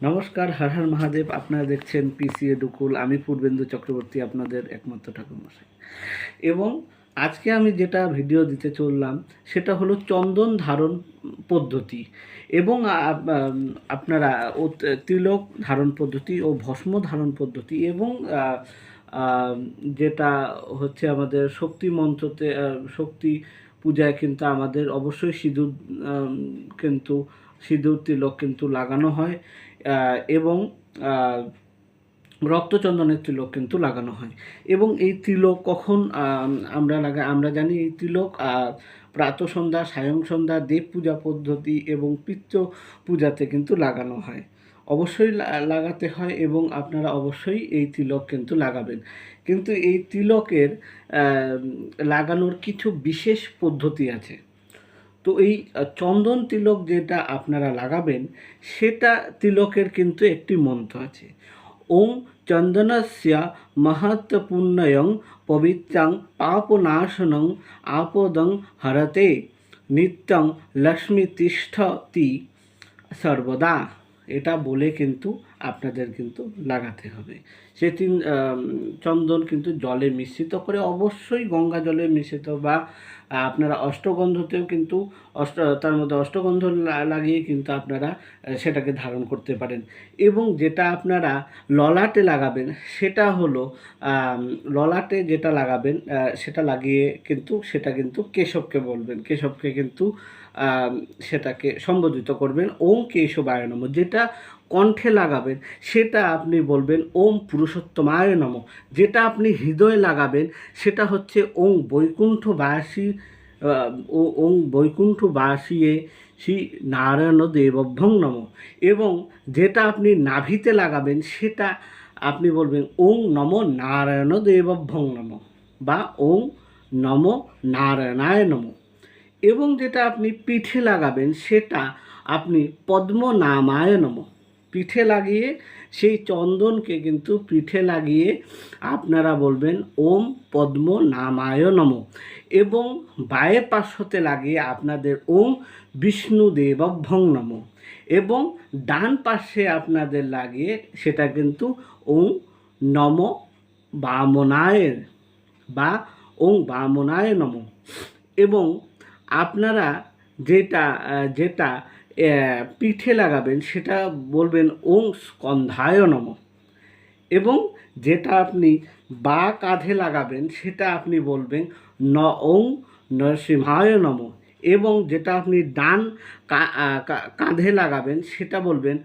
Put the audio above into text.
নমস্কার, হর হর মহাদেব। আপনারা দেখছেন পিসিএ ডুকুল আমি পূর্বেন্দু চক্রবর্তী, আপনাদের একমাত্র ঠাকুরমশাই। এবং আজকে আমি যেটা ভিডিও দিতে চললাম, সেটা হলো চন্দন ধারণ পদ্ধতি। এবং আপনারা ও, তিলক ধারণ পদ্ধতি ও ভস্ম ধারণ পদ্ধতি এবং যেটা হচ্ছে আমাদের শক্তি মন্ত্রতে শক্তি পূজায় কিন্তু আমাদের অবশ্যই সিঁদুর কিন্তু সিঁদুর তিলক কিন্তু লাগানো হয় এবং রক্তচন্দনের তিলক কিন্তু লাগানো হয়। এবং এই তিলক কখন আমরা লাগা আমরা জানি এই তিলক আহ, প্রাত সন্ধ্যা সায়ং সন্ধ্যা দেব পূজা পদ্ধতি এবং পিত্র পূজাতে কিন্তু লাগানো হয়। অবশ্যই লাগাতে হয় এবং আপনারা অবশ্যই এই তিলক কিন্তু লাগাবেন। কিন্তু এই তিলকের লাগানোর কিছু বিশেষ পদ্ধতি আছে। তো এই চন্দন তিলক যেটা আপনারা লাগাবেন, সেটা তিলকের কিন্তু একটি মন্ত্র আছে। ওম চন্দনস্য মহত্বপূর্ণয়ং পবিত্রং পাপনাশনং আপদং হরতে নিত্যং লক্ষ্মী তিষ্ঠতি সর্বদা। এটা বলে কিন্তু আপনাদের কিন্তু লাগাতে হবে। সে তিন চন্দন কিন্তু জলে মিশ্রিত করে অবশ্যই গঙ্গা জলে মিশ্রিত বা আপনারা অষ্টগন্ধতেও কিন্তু অষ্ট, তার মধ্যে অষ্টগন্ধ লাগিয়ে কিন্তু আপনারা সেটাকে ধারণ করতে পারেন। এবং যেটা আপনারা ললাটে লাগাবেন, সেটা হলো ললাটে যেটা লাগাবেন সেটা লাগিয়ে কিন্তু সেটা কিন্তু কেশবকে বলবেন। কেশবকে কিন্তু সেটাকে সম্বোধিত করবেন। ওম কেশবায় নম। যেটা কণ্ঠে লাগাবেন, সেটা আপনি বলবেন ওম পুরুষোত্তমায় নম। যেটা আপনি হৃদয়ে লাগাবেন, সেটা হচ্ছে ওং বৈকুণ্ঠবাসী ওং বৈকুণ্ঠবাসীয়ে শ্রী নারায়ণ দেবভ্যং নম। এবং যেটা আপনি নাভিতে লাগাবেন, সেটা আপনি বলবেন ওং নম নারায়ণ দেবভ্যং নম বা ওং নম নারায়ণায় নম। এবং যেটা আপনি পিঠে লাগাবেন, সেটা আপনি পদ্মনামায় নম। পিঠে লাগিয়ে, সেই চন্দনকে কিন্তু পিঠে লাগিয়ে আপনারা বলবেন ওম পদ্ম নামায় নম এবং বায়ের পার্শ্বতে লাগিয়ে আপনাদের ওম বিষ্ণুদেবভ্যং নম এবং ডান পাশে আপনাদের লাগিয়ে সেটা কিন্তু ওম নম বামনায়ের বা ওং বামনায় নম এবং আপনারা যেটা যেটা পিঠে লাগাবেন সেটা বলবেন ওং স্কন্ধায় নম। এবং যেটা আপনি বা কাঁধে লাগাবেন সেটা আপনি বলবেন ন ওং নরসিংহায় নম। এবং যেটা আপনি ডান কাঁধে লাগাবেন সেটা বলবেন